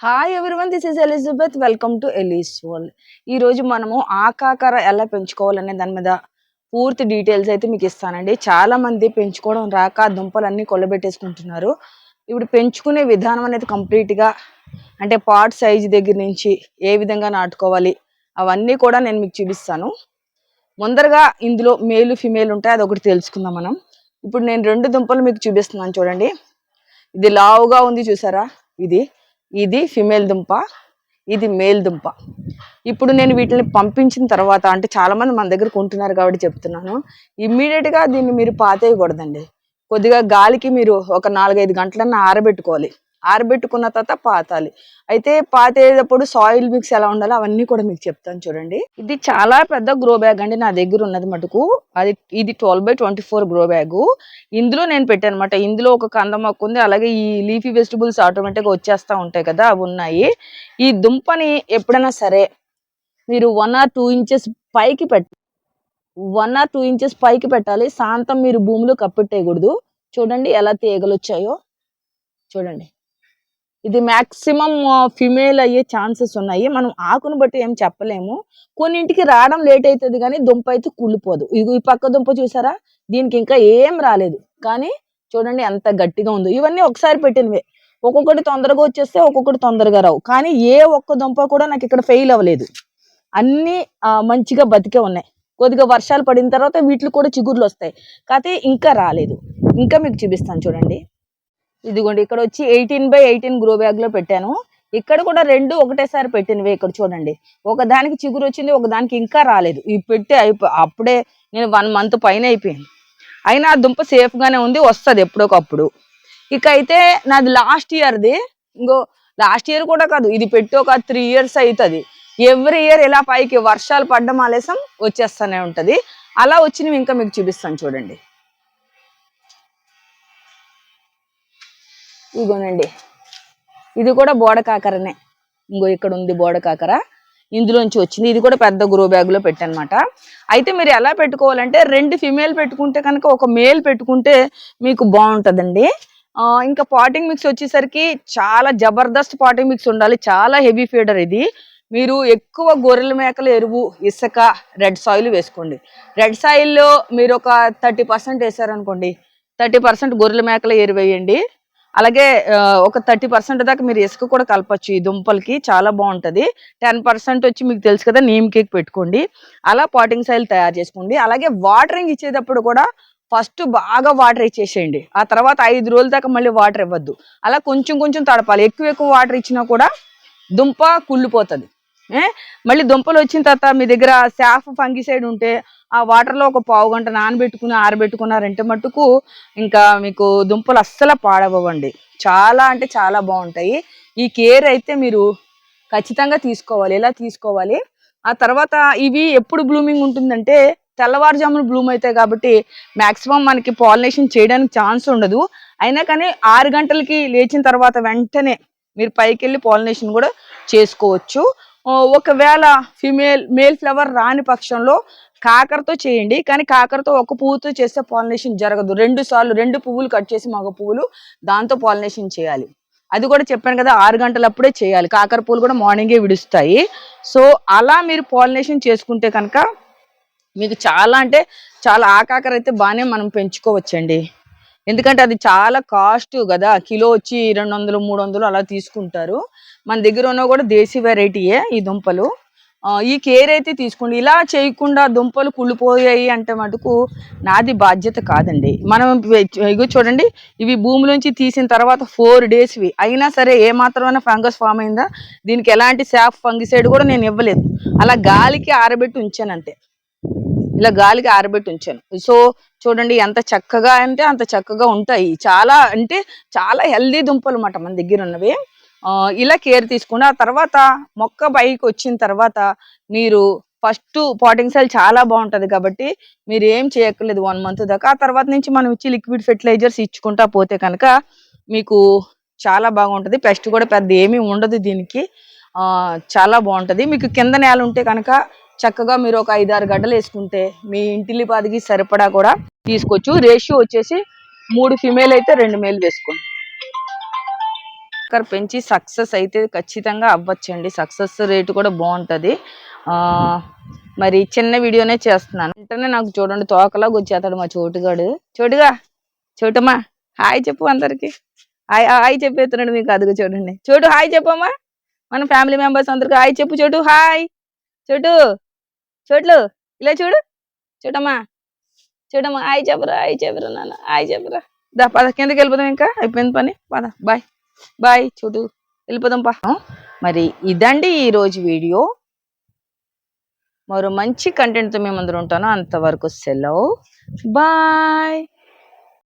Hi everyone this is Elizabeth welcome to Ellie's world ఈ రోజు మనము ఆకాకర ఎలా పెంచుకోవాలనే దాని మీద పూర్తి డీటెయిల్స్ అయితే మీకు ఇస్తానండి. చాలామంది పెంచుకోవడం రాక దుంపలన్నీ కొల్లబెట్టేసుకుంటున్నారు. ఇప్పుడు పెంచుకునే విధానం అనేది కంప్లీట్గా అంటే పాట్ సైజ్ దగ్గర నుంచి ఏ విధంగా నాటుకోవాలి అవన్నీ కూడా నేను మీకు చూపిస్తాను. ముందరగా ఇందులో మేలు ఫిమేల్ ఉంటాయి అది ఒకటి తెలుసుకుందాం మనం. ఇప్పుడు నేను రెండు దుంపలు మీకు చూపిస్తున్నాను చూడండి. ఇది లావుగా ఉంది చూసారా? ఇది ఇది ఫిమేల్ దుంప ఇది మేల్ దుంప. ఇప్పుడు నేను వీటిని పంపించిన తర్వాత అంటే చాలామంది మన దగ్గర కొంటున్నారు కాబట్టి చెప్తున్నాను. ఇమ్మీడియట్గా దీన్ని మీరు పాతేయకూడదండి. కొద్దిగా గాలికి మీరు ఒక నాలుగైదు గంటలన్నా ఆరబెట్టుకోవాలి. ఆరబెట్టుకున్న తర్వాత పాతాలి. అయితే పాతేటప్పుడు సాయిల్ మిక్స్ ఎలా ఉండాలో అవన్నీ కూడా మీకు చెప్తాను చూడండి. ఇది చాలా పెద్ద గ్రో బ్యాగ్ అండి. నా దగ్గర ఉన్నది మటుకు. అది ఇది twelve by twenty four grow bag ఇందులో నేను పెట్టాను అనమాట ఇందులో ఒక కంద మొక్క ఉంది. అలాగే ఈ లీఫీ వెజిటబుల్స్ ఆటోమేటిక్గా వచ్చేస్తూ ఉంటాయి కదా అవి ఉన్నాయి. ఈ దుంపని ఎప్పుడైనా సరే మీరు వన్ ఆర్ టూ ఇంచెస్ పైకి పెట్ వన్ ఆర్ టూ ఇంచెస్ పైకి పెట్టాలి. శాంతం మీరు భూమిలో కప్పెట్టేయకూడదు. చూడండి ఎలా తీగలు వచ్చాయో చూడండి. ఇది మ్యాక్సిమం ఫిమేల్ అయ్యే ఛాన్సెస్ ఉన్నాయి. మనం ఆకును బట్టి ఏం చెప్పలేము. కొన్నింటికి రావడం లేట్ అవుతుంది కానీ దుంప అయితే కుళ్ళిపోదు. ఇది ఈ పక్క దుంప చూసారా? దీనికి ఇంకా ఏం రాలేదు. కానీ చూడండి ఎంత గట్టిగా ఉందో. ఇవన్నీ ఒకసారి పెట్టినవే. ఒక్కొక్కటి తొందరగా వచ్చేస్తే ఒక్కొక్కటి తొందరగా రావు. కానీ ఏ ఒక్క దుంప కూడా నాకు ఇక్కడ ఫెయిల్ అవ్వలేదు. అన్నీ మంచిగా బతికే ఉన్నాయి. కొద్దిగా వర్షాలు పడిన తర్వాత వీటికి కూడా చిగుర్లు వస్తాయి. కాకపోతే ఇంకా రాలేదు. ఇంకా మీకు చూపిస్తాను చూడండి. ఇదిగోండి ఇక్కడ వచ్చి ఎయిటీన్ బై ఎయిటీన్ గ్రో బ్యాగ్లో పెట్టాను. ఇక్కడ కూడా రెండు ఒకటేసారి పెట్టినవి ఇక్కడ చూడండి. ఒక దానికి చిగురు వచ్చింది ఒక దానికి ఇంకా రాలేదు. ఇవి పెట్టి అయిపో అప్పుడే నేను వన్ మంత్ పైన అయిపోయింది. అయినా ఆ దుంప సేఫ్ గానే ఉంది వస్తుంది ఎప్పుడోకప్పుడు. ఇక అయితే నాది లాస్ట్ ఇయర్ది ఇంకో లాస్ట్ ఇయర్ కూడా కాదు ఇది పెట్టి ఒక త్రీ ఇయర్స్ అవుతుంది ఎవ్రీ ఇయర్ ఇలా పైకి వర్షాలు పడ్డం ఆలస్యం వచ్చేస్తూనే ఉంటుంది. అలా వచ్చినవి ఇంకా మీకు చూపిస్తాను చూడండి. ఇదిగోనండి ఇది కూడా బోడ కాకరనే. ఇంకో ఇక్కడ ఉంది బోడ కాకర. ఇందులోంచి వచ్చింది. ఇది కూడా పెద్ద గ్రో బ్యాగ్లో పెట్టనమాట. అయితే మీరు ఎలా పెట్టుకోవాలంటే రెండు ఫిమేల్ పెట్టుకుంటే కనుక ఒక మేల్ పెట్టుకుంటే మీకు బాగుంటుందండి. ఇంకా పాటింగ్ మిక్స్ వచ్చేసరికి చాలా జబర్దస్త్ పాటింగ్ మిక్స్ ఉండాలి. చాలా హెవీ ఫీడర్ ఇది. మీరు ఎక్కువ గొర్రెల మేకల ఎరువు ఇసుక రెడ్ సాయిల్ వేసుకోండి. రెడ్ సాయిల్లో మీరు ఒక థర్టీ పర్సెంట్ వేసారనుకోండి థర్టీ పర్సెంట్ గొర్రెల మేకల ఎరువు వేయండి. అలాగే ఒక థర్టీ పర్సెంట్ దాకా మీరు ఇసుక కూడా కలపచ్చు. ఈ దుంపలకి చాలా బాగుంటుంది. టెన్ పర్సెంట్ వచ్చి మీకు తెలుసు కదా నీమ్ కేక్ పెట్టుకోండి. అలా పాటింగ్ సైల్ తయారు చేసుకోండి. అలాగే వాటరింగ్ ఇచ్చేటప్పుడు కూడా ఫస్ట్ బాగా వాటర్ ఇచ్చేసేయండి. ఆ తర్వాత ఐదు రోజుల దాకా మళ్ళీ వాటర్ ఇవ్వద్దు. అలా కొంచెం కొంచెం తడపాలి. ఎక్కువ ఎక్కువ వాటర్ ఇచ్చినా కూడా దుంప కుళ్ళిపోతుంది. మళ్ళీ దుంపలు వచ్చిన తర్వాత మీ దగ్గర శాఫ్ ఫంగిసైడ్ ఉంటే ఆ వాటర్లో ఒక పావు గంట నానబెట్టుకుని ఆరబెట్టుకున్నారంటే మట్టుకు ఇంకా మీకు దుంపలు అస్సలు పాడవ్వండి. చాలా అంటే చాలా బాగుంటాయి. ఈ కేర్ అయితే మీరు ఖచ్చితంగా తీసుకోవాలి. ఎలా తీసుకోవాలి? ఆ తర్వాత ఇవి ఎప్పుడు బ్లూమింగ్ ఉంటుందంటే తెల్లవారుజామున బ్లూమ్ అవుతాయి కాబట్టి మ్యాక్సిమం మనకి పాలినేషన్ చేయడానికి ఛాన్స్ ఉండదు. అయినా కానీ ఆరు గంటలకి లేచిన తర్వాత వెంటనే మీరు పైకి వెళ్ళి పాలినేషన్ కూడా చేసుకోవచ్చు. ఒకవేళ ఫిమేల్ మేల్ ఫ్లవర్ రాని పక్షంలో కాకరతో చేయండి. కానీ కాకరతో ఒక పువ్వుతో చేస్తే పాలినేషన్ జరగదు. రెండు సార్లు రెండు పువ్వులు కట్ చేసి మగ పువ్వులు దాంతో పాలినేషన్ చేయాలి. అది కూడా చెప్పాను కదా ఆరు గంటలప్పుడే చేయాలి. కాకర పూలు కూడా మార్నింగే విడుస్తాయి. సో అలా మీరు పాలినేషన్ చేసుకుంటే కనుక మీకు చాలా అంటే చాలా ఆకాకర అయితే బాగానే మనం పెంచుకోవచ్చండి. ఎందుకంటే అది చాలా కాస్ట్ కదా. కిలో వచ్చి రెండు వందలు మూడు వందలు అలా తీసుకుంటారు. మన దగ్గర ఉన్న కూడా దేశీ వెరైటీయే ఈ దుంపలు. ఈ కేర్ అయితే తీసుకోండి. ఇలా చేయకుండా దుంపలు కుళ్ళిపోయాయి అంటే మటుకు నాది బాధ్యత కాదండి. మనం ఇగో చూడండి. ఇవి భూమిలోంచి తీసిన తర్వాత ఫోర్ డేస్వి అయినా సరే ఏ మాత్రమైనా ఫంగస్ ఫామ్ అయిందా? దీనికి ఎలాంటి శాఫ్ ఫంగిసైడ్ కూడా నేను ఇవ్వలేదు. అలా గాలికి ఆరబెట్టి ఉంచాను అంతే ఇలా గాలికి ఆరబెట్టి ఉంచాను. సో చూడండి ఎంత చక్కగా అంటే అంత చక్కగా ఉంటాయి. చాలా అంటే చాలా హెల్దీ దుంపలు అన్నమాట మన దగ్గర ఉన్నవి. ఇలా కేర్ తీసుకుని ఆ తర్వాత మొక్క పైకి వచ్చిన తర్వాత మీరు ఫస్ట్ పాటింగ్ సెల్ చాలా బాగుంటుంది కాబట్టి మీరు ఏం చేయక్కర్లేదు వన్ మంత్ దాకా. ఆ తర్వాత నుంచి మనం ఇచ్చి లిక్విడ్ ఫెర్టిలైజర్స్ ఇచ్చుకుంటా పోతే కనుక మీకు చాలా బాగుంటుంది. పెస్ట్ కూడా పెద్ద ఏమీ ఉండదు దీనికి. చాలా బాగుంటుంది. మీకు కింద నేల ఉంటే కనుక చక్కగా మీరు ఒక ఐదారు గడ్డలు వేసుకుంటే మీ ఇంటిల్లిపాదికి సరిపడా కూడా తీసుకోవచ్చు. రేషియో వచ్చేసి మూడు ఫిమేల్ అయితే రెండు మేల్ వేసుకోండి. ఒకరు పెంచి సక్సెస్ అయితే ఖచ్చితంగా అవ్వచ్చండి. సక్సెస్ రేటు కూడా బాగుంటుంది. మరి చిన్న వీడియోనే చేస్తున్నాను. వెంటనే నాకు చూడండి తోకలాగా వచ్చేస్తాడు మా చోటుగాడు. చోటుగా చోటమ్మా హాయ్ చెప్పు అందరికి. హాయ్ హాయ్ చెప్పేస్తున్నాడు మీకు అదుగు చూడండి. చోటు హాయ్ చెప్పమ్మా. మన ఫ్యామిలీ మెంబర్స్ అందరికి హాయ్ చెప్పు చోటు హాయ్. చోటు చోట్లు ఇలా చూడు. చూడమ్మా. చూడమ్మా. ఆయి చెప్పరా ఆయి చెప్పరా నాన్న. ఆయి చెప్పరా దా పద కిందకి వెళ్ళిపోదాం ఇంకా. అయిపోయింది పని. పద బాయ్. బాయ్ చూడు. వెళ్ళిపోదాం పా. మరి ఇదండి ఈరోజు వీడియో. మరో మంచి కంటెంట్తో మేము అందరూ ఉంటాను. అంతవరకు సెలవు. బాయ్.